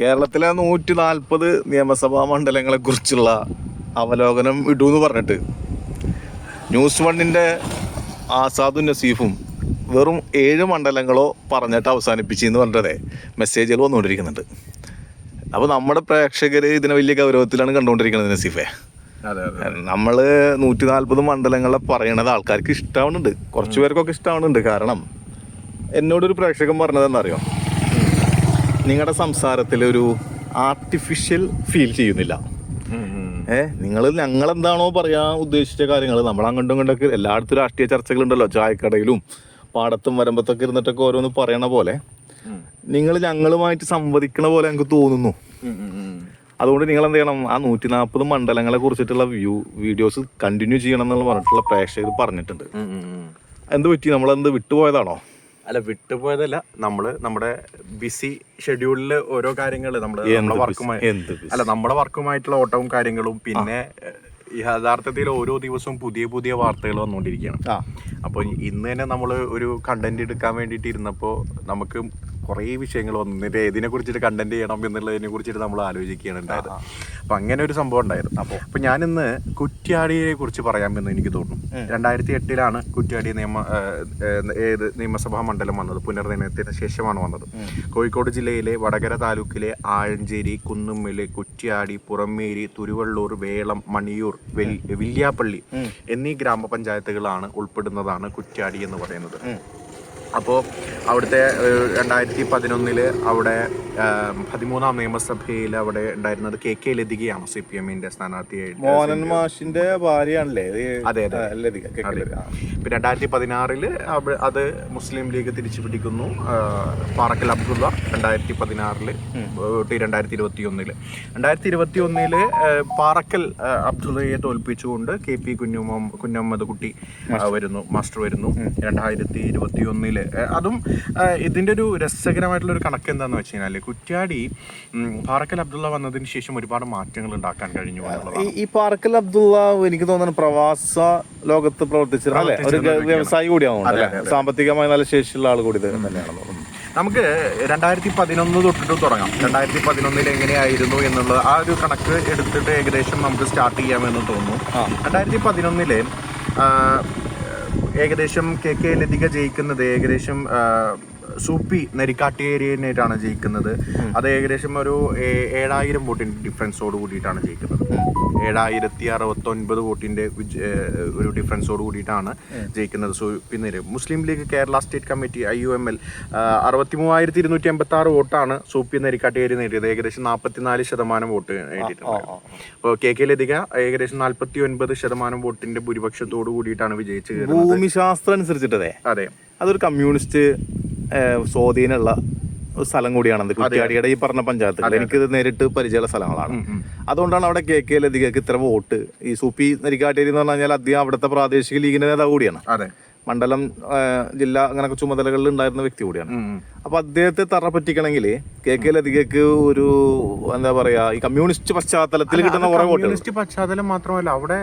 കേരളത്തിലെ നൂറ്റി നാൽപ്പത് നിയമസഭാ മണ്ഡലങ്ങളെക്കുറിച്ചുള്ള അവലോകനം എന്ന് പറഞ്ഞിട്ട്. ന്യൂസ് വണ്ണിന്റെ ആസാദും നസീഫും വെറും ഏഴ് മണ്ഡലങ്ങളോ പറഞ്ഞിട്ട് അവസാനിപ്പിച്ചു എന്ന് പറഞ്ഞതേ മെസ്സേജുകൾ വന്നുകൊണ്ടിരിക്കുന്നുണ്ട്. അപ്പോൾ നമ്മുടെ പ്രേക്ഷകർ ഇതിനെ വലിയ ഗൗരവത്തിലാണ് കണ്ടുകൊണ്ടിരിക്കുന്നത് നസീഫെ. നമ്മൾ നൂറ്റി നാൽപ്പത് മണ്ഡലങ്ങളെ പറയണത് ആൾക്കാർക്ക് ഇഷ്ടമാവുന്നുണ്ട് കുറച്ച് പേർക്കൊക്കെ ഇഷ്ടമാവുന്നുണ്ട് കാരണം എന്നോടൊരു പ്രേക്ഷകൻ പറഞ്ഞത് എന്നറിയോ നിങ്ങളുടെ സംസാരത്തിൽ ഒരു ആർട്ടിഫിഷ്യൽ ഫീൽ ചെയ്യുന്നില്ല. ഏ നിങ്ങൾ ഞങ്ങൾ എന്താണോ പറയാൻ ഉദ്ദേശിച്ച കാര്യങ്ങൾ. നമ്മൾ അങ്ങോട്ടും ഇങ്ങോട്ടൊക്കെ എല്ലായിടത്തും രാഷ്ട്രീയ ചർച്ചകളുണ്ടല്ലോ. ചായക്കടയിലും പാടത്തും വരമ്പത്തൊക്കെ ഇരുന്നിട്ടൊക്കെ ഓരോന്ന് പറയണ പോലെ. നിങ്ങൾ ഞങ്ങളുമായിട്ട് സംവദിക്കണ പോലെ ഞങ്ങൾക്ക് തോന്നുന്നു. അതുകൊണ്ട് നിങ്ങൾ എന്ത് ചെയ്യണം? ആ നൂറ്റി നാൽപ്പത് മണ്ഡലങ്ങളെ കുറിച്ചിട്ടുള്ള വ്യൂ വീഡിയോസ് കണ്ടിന്യൂ ചെയ്യണം എന്നുള്ള പറഞ്ഞിട്ടുള്ള പ്രേക്ഷകർ പറഞ്ഞിട്ടുണ്ട്. എന്ത് പറ്റി? നമ്മളെന്ത് വിട്ടുപോയതാണോ? അല്ല വിട്ടുപോയതല്ല. നമ്മൾ നമ്മുടെ ബിസി ഷെഡ്യൂളിൽ ഓരോ കാര്യങ്ങൾ നമ്മൾ നമ്മുടെ വർക്കുമായി അല്ല നമ്മുടെ വർക്കുമായിട്ടുള്ള ഓട്ടവും കാര്യങ്ങളും പിന്നെ യഥാർത്ഥത്തിൽ ഓരോ ദിവസവും പുതിയ പുതിയ വാർത്തകൾ വന്നുകൊണ്ടിരിക്കുകയാണ്. അപ്പൊ അപ്പോൾ ഇന്ന് തന്നെ നമ്മൾ ഒരു കണ്ടന്റ് എടുക്കാൻ വേണ്ടിയിട്ട് ഇരുന്നപ്പോൾ നമുക്ക് കുറേ വിഷയങ്ങൾ വന്നിട്ട് ഇതിനെ കുറിച്ചിട്ട് കണ്ടന്റ് ചെയ്യണം എന്നുള്ളതിനെ കുറിച്ചിട്ട് നമ്മൾ ആലോചിക്കുകയാണ് ഉണ്ടായത് അപ്പൊ അങ്ങനെ ഒരു സംഭവം ഉണ്ടായിരുന്നു. അപ്പൊ. അപ്പൊ ഞാനിന്ന് കുറ്റ്യാടിയെ കുറിച്ച് പറയാമെന്ന് എനിക്ക് തോന്നുന്നു. രണ്ടായിരത്തി എട്ടിലാണ് കുറ്റ്യാടി നിയമ ഏത് നിയമസഭാ മണ്ഡലം വന്നത് പുനർനിർണയത്തിന് ശേഷമാണ് വന്നത്. കോഴിക്കോട് ജില്ലയിലെ വടകര താലൂക്കിലെ ആഴഞ്ചേരി കുന്നുമ്മൽ കുറ്റ്യാടി പുറമേരി തുരുവള്ളൂർ വേളം മണിയൂർ വെല്ലിയാപ്പള്ളി വില്യാപ്പള്ളി എന്നീ ഗ്രാമപഞ്ചായത്തുകളാണ് ഉൾപ്പെടുന്നതാണ് കുറ്റ്യാടി എന്ന് പറയുന്നത്. അപ്പോൾ അവിടുത്തെ രണ്ടായിരത്തി പതിനൊന്നിൽ അവിടെ പതിമൂന്നാം നിയമസഭയിൽ അവിടെ ഉണ്ടായിരുന്നത് കെ കെ ലതികയാണ് സി പി എമ്മിന്റെ സ്ഥാനാർത്ഥിയായിട്ട്. മോഹനൻ മാഷിന്റെ ഭാര്യയാണല്ലേ? അതെ, അതെ. പിന്നെ രണ്ടായിരത്തി പതിനാറിൽ അത്. മുസ്ലിം ലീഗ് തിരിച്ചു പിടിക്കുന്നു പാറക്കൽ അബ്ദുള്ള രണ്ടായിരത്തി പതിനാറിൽ രണ്ടായിരത്തി ഇരുപത്തി ഒന്നിൽ രണ്ടായിരത്തി ഇരുപത്തി ഒന്നിൽ പാറക്കൽ അബ്ദുള്ളയെ തോൽപ്പിച്ചുകൊണ്ട് കെ പി കുഞ്ഞുമ കുഞ്ഞമ്മദ് കുട്ടി വരുന്നു മാസ്റ്റർ വരുന്നു. രണ്ടായിരത്തി ഇരുപത്തി ഒന്നിൽ അതും ഇതിന്റെ ഇതിന്റെ ഒരു രസകരമായിട്ടുള്ള ഒരു കണക്ക് എന്താണെന്ന് വെച്ച് കഴിഞ്ഞാൽ കുറ്റ്യാടി പാറക്കൽ അബ്ദുള്ള വന്നതിന് ശേഷം ഒരുപാട് മാറ്റങ്ങൾ ഉണ്ടാക്കാൻ കഴിഞ്ഞു ഈ- പാറക്കൽ അബ്ദുള്ള എനിക്ക് തോന്നുന്നു പ്രവാസ ലോകത്ത് പ്രവർത്തിച്ചിരുന്ന അല്ലേ? ഒരു വ്യവസായി കൂടിയാണ് സാമ്പത്തികമായി നല്ല ശേഷിയുള്ള ആൾ കൂടി ഇത് തന്നെയാണെന്ന് തോന്നുന്നു. നമുക്ക് രണ്ടായിരത്തി പതിനൊന്ന് തൊട്ടിട്ട് തുടങ്ങാം. രണ്ടായിരത്തി പതിനൊന്നിൽ എങ്ങനെയായിരുന്നു എന്നുള്ളത് ആ ഒരു കണക്ക് എടുത്തിട്ട് ഏകദേശം നമുക്ക് സ്റ്റാർട്ട് ചെയ്യാമെന്ന് തോന്നുന്നു. രണ്ടായിരത്തി പതിനൊന്നിൽ ഏകദേശം കെ കെ ലതിക ജയിക്കുന്നത് ഏകദേശം സൂപ്പി നെരിക്കാട്ടേരിയനായിട്ടാണ് ജയിക്കുന്നത്. അത് ഏകദേശം ഒരു ഏഴായിരം വോട്ടിന്റെ ഡിഫറൻസോട് കൂടിയിട്ടാണ് ജയിക്കുന്നത്. ഏഴായിരത്തി അറുപത്തൊൻപത് വോട്ടിന്റെ ഒരു ഡിഫറൻസോട് കൂടിയിട്ടാണ് ജയിക്കുന്നത് Soopy Neri. Muslim League Kerala state committee I U M L അറുപത്തി മൂവായിരത്തി ഇരുന്നൂറ്റി എൺപത്തി ആറ് വോട്ടാണ് സൂപ്പി നെരിക്കാട്ടേരി നേടിയത്. ഏകദേശം നാൽപ്പത്തിനാല് ശതമാനം വോട്ട് നേടിയിട്ടുണ്ട്. അപ്പോൾ കെ കെ ലതിക ഏകദേശം നാൽപ്പത്തി ഒൻപത് ശതമാനം വോട്ടിന്റെ ഭൂരിപക്ഷത്തോട് കൂടിയിട്ടാണ് വിജയിച്ചത് ഭൂമിശാസ്ത്രം അനുസരിച്ചിട്ടതെ അതെ. അതൊരു കമ്മ്യൂണിസ്റ്റ് സ്വാധീനമുള്ള സ്ഥലം കൂടിയാണത് കുറ്റിയാടിയുടെ ഈ പറഞ്ഞ പഞ്ചായത്ത് എനിക്കിത് നേരിട്ട് പരിചയമുള്ള സ്ഥലങ്ങളാണ്. അതുകൊണ്ടാണ് അവിടെ കെ കെ ലതികക്ക് ഇത്ര വോട്ട്. ഈ സൂപ്പി നരിക്കാട്ടേരി എന്ന് പറഞ്ഞു കഴിഞ്ഞാൽ അദ്ദേഹം അവിടുത്തെ പ്രാദേശിക ലീഗിന്റെ നേതാവ് കൂടിയാണ്. മണ്ഡലം ജില്ല അങ്ങനെയൊക്കെ ചുമതലകളിൽ ഉണ്ടായിരുന്ന വ്യക്തി കൂടിയാണ്. അപ്പൊ അദ്ദേഹത്തെ തറ പറ്റിക്കണമെങ്കിൽ കെ കെ ലതികക്ക് ഒരു എന്താ പറയാ ഈ കമ്മ്യൂണിസ്റ്റ് പശ്ചാത്തലത്തിൽ കിട്ടുന്ന കുറെ കമ്മ്യൂണിസ്റ്റ് പശ്ചാത്തലം മാത്രമല്ല അവിടെ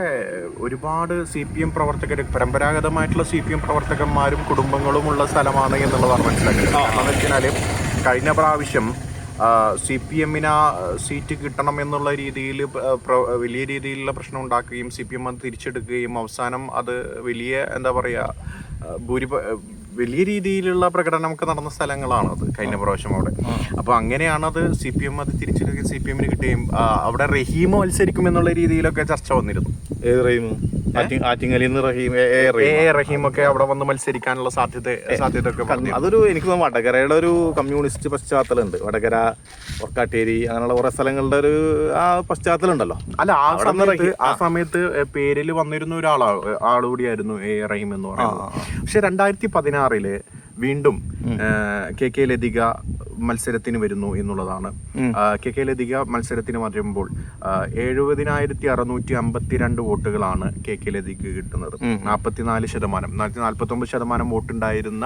ഒരുപാട് സി പി എം പ്രവർത്തകർ പരമ്പരാഗതമായിട്ടുള്ള സി പി എം പ്രവർത്തകന്മാരും കുടുംബങ്ങളും ഉള്ള സ്ഥലമാണ് എന്നുള്ളതാണ് മനസ്സിലാക്കിയത് കാരണം വെച്ചാൽ കഴിഞ്ഞ പ്രാവശ്യം സി പി എമ്മിന് സീറ്റ് കിട്ടണം എന്നുള്ള രീതിയിൽ വലിയ രീതിയിലുള്ള പ്രശ്നം ഉണ്ടാക്കുകയും സി പി എം അത് തിരിച്ചെടുക്കുകയും അവസാനം അത് വലിയ എന്താ പറയുക ഭൂരിപ വലിയ രീതിയിലുള്ള പ്രകടനമൊക്കെ നടന്ന സ്ഥലങ്ങളാണ് അത് കഴിഞ്ഞ പ്രാവശ്യം അവിടെ. അപ്പൊ അങ്ങനെയാണത് സി പി എം അത് തിരിച്ചെടുക്കുകയും സി പി എമ്മിന് കിട്ടുകയും അവിടെ റഹീം മത്സരിക്കും എന്നുള്ള രീതിയിലൊക്കെ ചർച്ച വന്നിരുന്നു. ഏത് റഹീം? ആറ്റിങ്ങലിൽ നിന്ന് റഹീം എ ഒക്കെ അവിടെ വന്ന് മത്സരിക്കാനുള്ള സാധ്യത സാധ്യത ഒക്കെ അതൊരു എനിക്ക് തോന്നുന്നു വടകരയുടെ ഒരു കമ്മ്യൂണിസ്റ്റ് പശ്ചാത്തലം ഉണ്ട് വടകര ഒർക്കാട്ടേരി അങ്ങനെയുള്ള കുറെ സ്ഥലങ്ങളുടെ ഒരു ആ പശ്ചാത്തലം ഉണ്ടല്ലോ അല്ല ആ സമയത്ത് ആ സമയത്ത് പേരിൽ വന്നിരുന്ന ഒരാളാ ആളുകൂടിയായിരുന്നു എ റഹീം എന്ന് പറയുന്നത്. പക്ഷെ രണ്ടായിരത്തി പതിനാറിൽ വീണ്ടും കെ കെ ലതിക മത്സരത്തിന് വരുന്നു എന്നുള്ളതാണ്. കെ കെ ലതിക മത്സരത്തിന് വരുമ്പോൾ എഴുപതിനായിരത്തി അറുന്നൂറ്റി അമ്പത്തിരണ്ട് വോട്ടുകളാണ് കെ കെ ലതിക്ക് കിട്ടുന്നത്. നാൽപ്പത്തിനാല് ശതമാനം നാൽപ്പത്തി ഒമ്പത് ശതമാനം വോട്ടുണ്ടായിരുന്ന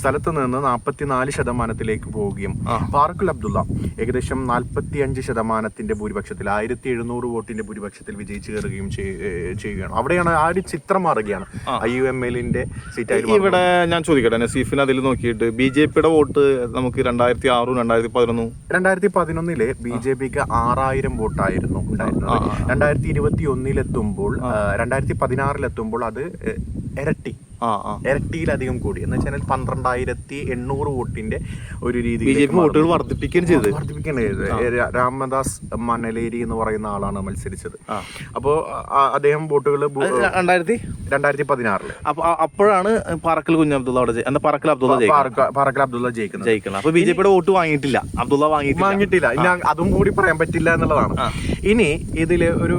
സ്ഥലത്ത് നിന്ന് നാൽപ്പത്തിനാല് ശതമാനത്തിലേക്ക് പോവുകയും പാറക്കുൽ അബ്ദുള്ള ഏകദേശം നാൽപ്പത്തി അഞ്ച് ശതമാനത്തിന്റെ ഭൂരിപക്ഷത്തിൽ ആയിരത്തി എഴുന്നൂറ് വോട്ടിന്റെ ഭൂരിപക്ഷത്തിൽ വിജയിച്ചു കയറുകയും ചെയ്യുകയാണ്. അവിടെയാണ് ആ ഒരു ചിത്രം മാറുകയാണ്. ഐ യു എം എല്ലിന്റെ സീറ്റായിട്ട് ഇവിടെ ഞാൻ ചോദിക്കട്ടെ നസീഫിന് അതിൽ നോക്കിയിട്ട് ബി ജെ പിയുടെ വോട്ട് നമുക്ക് രണ്ടായിരത്തി രണ്ടായിരത്തി ആറും രണ്ടായിരത്തി പതിനൊന്നും രണ്ടായിരത്തി പതിനൊന്നിലെ ബി ജെ പിക്ക് ആറായിരം വോട്ടായിരുന്നു ഉണ്ടായിരുന്നത്. രണ്ടായിരത്തി ഇരുപത്തി ഒന്നിലെത്തുമ്പോൾ രണ്ടായിരത്തി പതിനാറിലെത്തുമ്പോൾ അത് ഇരട്ടി. ഇരട്ടിയിലധികം കൂടി. എന്ന് വെച്ചാൽ പന്ത്രണ്ടായിരത്തി എണ്ണൂറ് വോട്ടിന്റെ ഒരു പി വോട്ടുകൾ വർദ്ധിപ്പിക്കുകയും ചെയ്ത് വർദ്ധിപ്പിക്കേണ്ടത് രാമദാസ് മനലേരി എന്ന് പറയുന്ന ആളാണ് മത്സരിച്ചത്. അപ്പോൾ അദ്ദേഹം വോട്ടുകൾ രണ്ടായിരത്തി? രണ്ടായിരത്തി പതിനാറിൽ. അപ്പൊ അപ്പോഴാണ് പാറക്കൽ കുഞ്ഞു അബ്ദുള്ള അവിടെ എന്താ പാറക്കൽ അബ്ദുള്ള പാറക്കൽ അബ്ദുള്ള ജയിക്കുന്നത്. ജയിക്കുന്നത് അപ്പൊ ബി ജെ പിയുടെ വോട്ട് വാങ്ങിയിട്ടില്ല. അബ്ദുള്ള വാങ്ങിയിട്ടില്ല. വാങ്ങിയിട്ടില്ല. അതും കൂടി പറയാൻ പറ്റില്ല എന്നുള്ളതാണ്. ഇനി ഇതിൽ ഒരു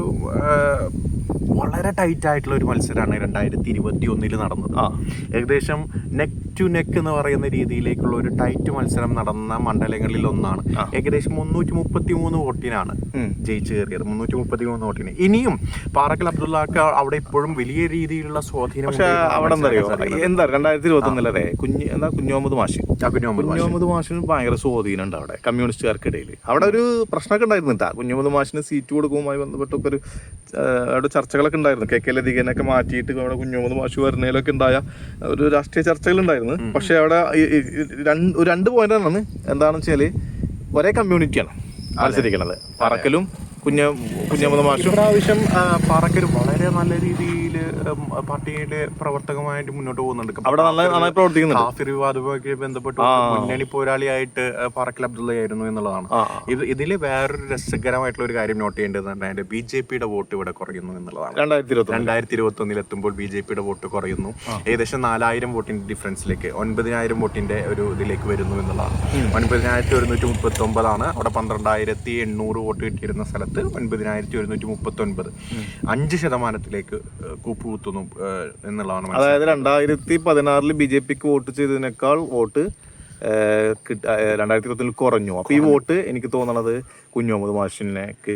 വളരെ ടൈറ്റ് ആയിട്ടുള്ള ഒരു മത്സരമാണ് രണ്ടായിരത്തി ഇരുപത്തി ഒന്നിൽ നടന്നത്. ആ. ഏകദേശം നെക്ക് ടു നെക്ക് എന്ന് പറയുന്ന രീതിയിലേക്കുള്ള ഒരു ടൈറ്റ് മത്സരം നടന്ന മണ്ഡലങ്ങളിൽ ഒന്നാണ് ഏകദേശം മുന്നൂറ്റി മുപ്പത്തി മൂന്ന് വോട്ടിനാണ്. ജയിച്ചു കയറിയത്. മുന്നൂറ്റി മുപ്പത്തി മൂന്ന് വോട്ടിന്. ഇനിയും പാറക്കൽ അബ്ദുള്ളക്ക് അവിടെ ഇപ്പോഴും വലിയ രീതിയിലുള്ള സ്വാധീനം പക്ഷെ അവിടെ എന്താ രണ്ടായിരത്തി ഇരുപത്തി ഒന്നിലേ കുഞ്ഞ് എന്താ കുഞ്ഞോമത് മാഷി. കുഞ്ഞോമത് മാഷിന് ഭയങ്കര സ്വാധീനം ഉണ്ട് അവിടെ കമ്മ്യൂണിസ്റ്റുകാർക്കിടയിൽ അവിടെ ഒരു പ്രശ്നമൊക്കെ ഉണ്ടായിരുന്നു കേട്ടാ കുഞ്ഞോമത് മാഷിന് സീറ്റ് കൊടുക്കുമായി ബന്ധപ്പെട്ടൊക്കെ ഒരു അവിടെ അവിടെ ചർച്ചകളൊക്കെ ഉണ്ടായിരുന്നു. കെ കെ ലതികനൊക്കെ മാറ്റിയിട്ട് അവിടെ കുഞ്ഞോമത് മാഷു വരുന്നതിലൊക്കെ ഉണ്ടായ ഒരു രാഷ്ട്രീയ ചർച്ചകൾ ഉണ്ടായിരുന്നു പക്ഷെ അവിടെ രണ്ട് രണ്ട് പോയിന്റാണ് എന്താണെന്ന് വെച്ചാൽ ഒരേ കമ്മ്യൂണിറ്റിയാണ് മത്സരിക്കുന്നത്. പറക്കലും കുഞ്ഞ കുഞ്ഞോമത് മാഷും. പ്രാവശ്യം പറക്കലും വളരെ നല്ല രീതിയിൽ പാർട്ടിയുടെ പ്രവർത്തകമായിട്ട് മുന്നോട്ട് പോകുന്നുണ്ട്. അവിടെ നന്നായി പ്രവർത്തിക്കുന്നു കാഫിർ വിവാദവുമായി ബന്ധപ്പെട്ട് മുന്നണി പോരാളിയായിട്ട് ഫറക്കൽ പാറക്കൽ അബ്ദുള്ളയായിരുന്നു എന്നുള്ളതാണ്. ഇത് ഇതിൽ വേറൊരു രസകരമായിട്ടുള്ള ഒരു കാര്യം നോട്ട് ചെയ്യേണ്ടത് ബി ജെ പിയുടെ വോട്ട് ഇവിടെ കുറയുന്നു എന്നുള്ളതാണ്. രണ്ടായിരത്തി ഇരുപത്തി രണ്ടായിരത്തി ഇരുപത്തി ഒന്നിൽ എത്തുമ്പോൾ ബി ജെ പിയുടെ വോട്ട് കുറയുന്നു. ഏകദേശം നാലായിരം വോട്ടിന്റെ ഡിഫറൻസിലേക്ക് ഒൻപതിനായിരം വോട്ടിന്റെ ഒരു ഇതിലേക്ക് വരുന്നു എന്നുള്ളതാണ്. ഒൻപതിനായിരത്തി ഒരുന്നൂറ്റി മുപ്പത്തി ഒമ്പതാണ് അവിടെ പന്ത്രണ്ടായിരത്തി എണ്ണൂറ് വോട്ട് കിട്ടിയിരുന്ന സ്ഥലത്ത് ഒൻപതിനായിരത്തി ഒരുന്നൂറ്റി മുപ്പത്തി ഒൻപത് അഞ്ച് ശതമാനത്തിലേക്ക് ഏഹ്, എന്നുള്ളതാണ് അതായത് രണ്ടായിരത്തി പതിനാറിൽ ബി ജെ പിക്ക് വോട്ട് ചെയ്തതിനേക്കാൾ വോട്ട് രണ്ടായിരത്തി ഇരുപത്തിൽ കുറഞ്ഞു. അപ്പൊ ഈ വോട്ട് എനിക്ക് തോന്നണത് കുഞ്ഞുമുഹമ്മദ് മാഷിനേക്ക്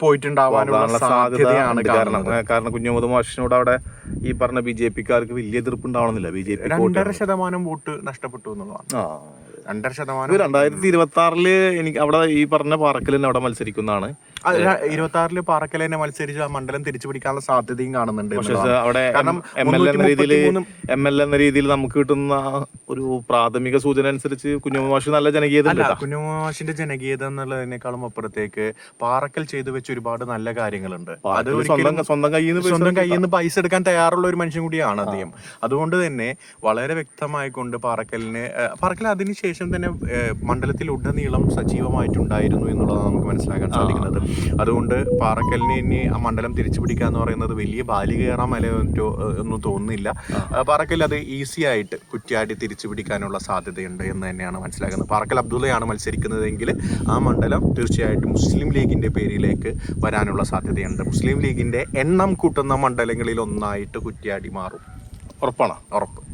പോയിട്ടുണ്ടാവാനുള്ള സാധ്യതയാണ് കാരണം കാരണം. കുഞ്ഞുമുഹമ്മദ് മാഷിനോട് അവിടെ ഈ പറഞ്ഞ ബി ജെ പിക്കാർക്ക് വലിയ എതിർപ്പ് ഉണ്ടാവണമെന്നില്ല. ബി ജെ പി രണ്ടര ശതമാനം വോട്ട് നഷ്ടപ്പെട്ടു എന്നുള്ളതാണ്. രണ്ടര ശതമാനം രണ്ടായിരത്തി ഇരുപത്തി ആറിൽ എനിക്ക് അവിടെ ഈ പറഞ്ഞ പാറക്കൽ തന്നെ അവിടെ മത്സരിക്കുന്നതാണ്. ഇരുപത്തി ആറിൽ പാറക്കൽ തന്നെ മത്സരിച്ച് ആ മണ്ഡലം തിരിച്ചു പിടിക്കാനുള്ള സാധ്യതയും കാണുന്നുണ്ട് അവിടെ എം എൽ എന്ന രീതിയിൽ 333 എം എൽ എന്ന രീതിയിൽ നമുക്ക് കിട്ടുന്ന ഒരു പ്രാഥമിക സൂചന അനുസരിച്ച് കുഞ്ഞുമാഷ് മാഷ് നല്ല ജനകീയത. കുഞ്ഞുമാഷിന്റെ ജനകീയത എന്നുള്ളതിനേക്കാളും അപ്പുറത്തേക്ക് പാറക്കൽ ചെയ്തു വെച്ച് ഒരുപാട് നല്ല കാര്യങ്ങളുണ്ട്. അത് സ്വന്തം കയ്യിൽ നിന്ന് സ്വന്തം കയ്യിൽ നിന്ന് പൈസ എടുക്കാൻ തയ്യാറുള്ള ഒരു മനുഷ്യൻ കൂടിയാണ് അദ്ദേഹം. അതുകൊണ്ട് തന്നെ വളരെ വ്യക്തമായിക്കൊണ്ട് പാറക്കലിന് പാറക്കൽ അതിനുശേഷം തന്നെ മണ്ഡലത്തിൽ ഉടനീളം സജീവമായിട്ടുണ്ടായിരുന്നു എന്നുള്ളതാണ് നമുക്ക് മനസ്സിലാക്കാൻ സാധിക്കുന്നത്. അതുകൊണ്ട് പാറക്കലിനെ ഇനി ആ മണ്ഡലം തിരിച്ചു പിടിക്കുക എന്ന് പറയുന്നത് വലിയ ബാലികേറാ മല ഒന്നും തോന്നുന്നില്ല. പാറക്കൽ അത് ഈസി ആയിട്ട് കുറ്റ്യാടി തിരിച്ചു പിടിക്കാനുള്ള സാധ്യതയുണ്ട് എന്ന് തന്നെയാണ് മനസ്സിലാക്കുന്നത്. പാറക്കൽ അബ്ദുള്ളയാണ് മത്സരിക്കുന്നതെങ്കിൽ ആ മണ്ഡലം തീർച്ചയായിട്ടും മുസ്ലിം ലീഗിന്റെ പേരിലേക്ക് വരാനുള്ള സാധ്യതയുണ്ട്. മുസ്ലിം ലീഗിന്റെ എണ്ണം കൂട്ടുന്ന മണ്ഡലങ്ങളിൽ ഒന്നായിട്ട് കുറ്റ്യാടി മാറും. ഉറപ്പാണ്? ഉറപ്പ്.